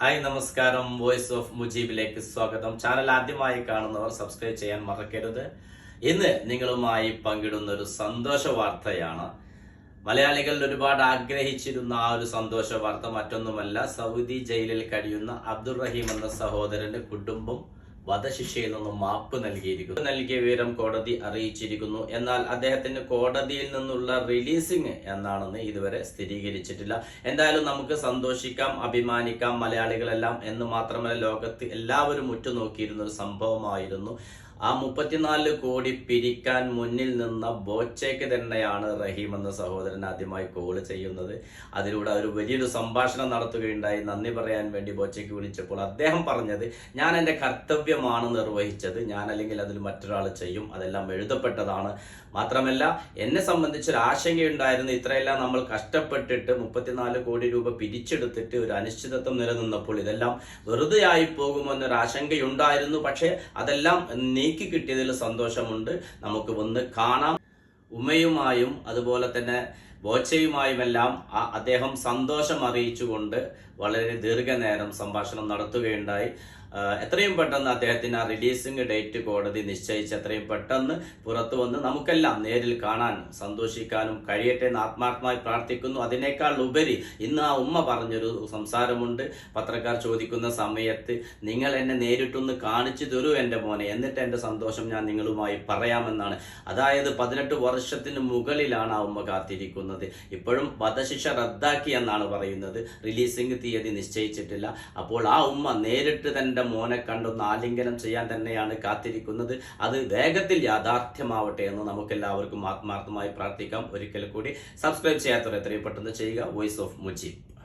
Hi നമസ്കാരം. Voice of മുജീബിലേക്ക് സ്വാഗതം. Channel ആദ്യമായി കാണുന്നവർ സബ്സ്ക്രൈബ് ചെയ്യാൻ മറക്കരുത്. ഇന്ന് നിങ്ങളുമായി പങ്കിടുന്ന ഒരു സന്തോഷ വാർത്തയാണ്. മലയാളികൾ ഒരുപാട് ആഗ്രഹിച്ചിരുന്ന ആ ഒരു സന്തോഷ വാർത്ത മറ്റൊന്നുമല്ല. സൗദി ജയിലിൽ കഴിയുന്ന അബ്ദുൾ റഹീം എന്ന സഹോദരന്റെ കുടുംബം വധശിക്ഷയിൽ നിന്നും മാപ്പ് നൽകിയിരിക്കുന്നു. നൽകിയ വിവരം കോടതി അറിയിച്ചിരിക്കുന്നു. എന്നാൽ അദ്ദേഹത്തിന് കോടതിയിൽ നിന്നുള്ള റിലീസിങ് എന്നാണെന്ന് ഇതുവരെ സ്ഥിരീകരിച്ചിട്ടില്ല. എന്തായാലും നമുക്ക് സന്തോഷിക്കാം അഭിമാനിക്കാം മലയാളികളെല്ലാം എന്ന് മാത്രമല്ല ലോകത്ത് എല്ലാവരും ഉറ്റുനോക്കിയിരുന്ന ഒരു സംഭവമായിരുന്നു. ആ മുപ്പത്തിനാല് കോടി പിരിക്കാൻ മുന്നിൽ നിന്ന ബോച്ചയ്ക്ക് തന്നെയാണ് റഹീം എന്ന സഹോദരൻ ആദ്യമായി കോൾ ചെയ്യുന്നത്. അതിലൂടെ ഒരു വലിയൊരു സംഭാഷണം നടത്തുകയുണ്ടായി. നന്ദി പറയാൻ വേണ്ടി ബോച്ചയ്ക്ക് വിളിച്ചപ്പോൾ അദ്ദേഹം പറഞ്ഞത് ഞാൻ എന്റെ കർത്തവ്യമാണ് നിർവഹിച്ചത്. ഞാൻ അല്ലെങ്കിൽ അതിൽ മറ്റൊരാൾ ചെയ്യും. അതെല്ലാം എഴുതപ്പെട്ടതാണ്. മാത്രമല്ല എന്നെ സംബന്ധിച്ചൊരു ആശങ്കയുണ്ടായിരുന്നു. ഇത്രയെല്ലാം നമ്മൾ കഷ്ടപ്പെട്ടിട്ട് മുപ്പത്തിനാല് കോടി രൂപ പിരിച്ചെടുത്തിട്ട് ഒരു അനിശ്ചിതത്വം നിലനിന്നപ്പോൾ ഇതെല്ലാം വെറുതെ ആയി പോകുമെന്നൊരു ആശങ്കയുണ്ടായിരുന്നു. പക്ഷേ അതെല്ലാം നീക്കി കിട്ടിയതിൽ സന്തോഷമുണ്ട്. നമുക്ക് വന്ന് കാണാം. ഉമ്മയുമായും അതുപോലെ തന്നെ ബോച്ചയുമായുമെല്ലാം അദ്ദേഹം സന്തോഷം അറിയിച്ചുകൊണ്ട് വളരെ ദീർഘനേരം സംഭാഷണം നടത്തുകയുണ്ടായി. എത്രയും പെട്ടെന്ന് അദ്ദേഹത്തിന് ആ റിലീസിംഗ് ഡേറ്റ് കോടതി നിശ്ചയിച്ച് എത്രയും പെട്ടെന്ന് പുറത്തു വന്ന് നമുക്കെല്ലാം നേരിൽ കാണാനും സന്തോഷിക്കാനും കഴിയട്ടെ എന്ന് ആത്മാർത്ഥമായി പ്രാർത്ഥിക്കുന്നു. അതിനേക്കാൾ ഉപരി ഇന്ന് ആ ഉമ്മ പറഞ്ഞൊരു സംസാരമുണ്ട്. പത്രക്കാർ ചോദിക്കുന്ന സമയത്ത് നിങ്ങൾ എന്നെ നേരിട്ടൊന്ന് കാണിച്ചു തരൂ എന്റെ മോനെ. എന്നിട്ട് എന്റെ സന്തോഷം ഞാൻ നിങ്ങളുമായി പറയാമെന്നാണ്. അതായത് പതിനെട്ട് വർഷത്തിന് മുകളിലാണ് ആ ഉമ്മ കാത്തിരിക്കുന്നത്. ഇപ്പോഴും വധശിക്ഷ റദ്ദാക്കി എന്നാണ് പറയുന്നത്. റിലീസിംഗ് തീയതി നിശ്ചയിച്ചിട്ടില്ല. അപ്പോൾ ആ ഉമ്മ നേരിട്ട് തന്റെ മോനെ കണ്ടൊന്ന് ആലിംഗനം ചെയ്യാൻ തന്നെയാണ് കാത്തിരിക്കുന്നത്. അത് വേഗത്തിൽ യാഥാർത്ഥ്യമാവട്ടെ എന്ന് നമുക്കെല്ലാവർക്കും ആത്മാർത്ഥമായി പ്രാർത്ഥിക്കാം. ഒരിക്കൽ കൂടി സബ്സ്ക്രൈബ് ചെയ്യാത്തവർ എത്രയും പെട്ടെന്ന് ചെയ്യുക. Voice of Mujeeb.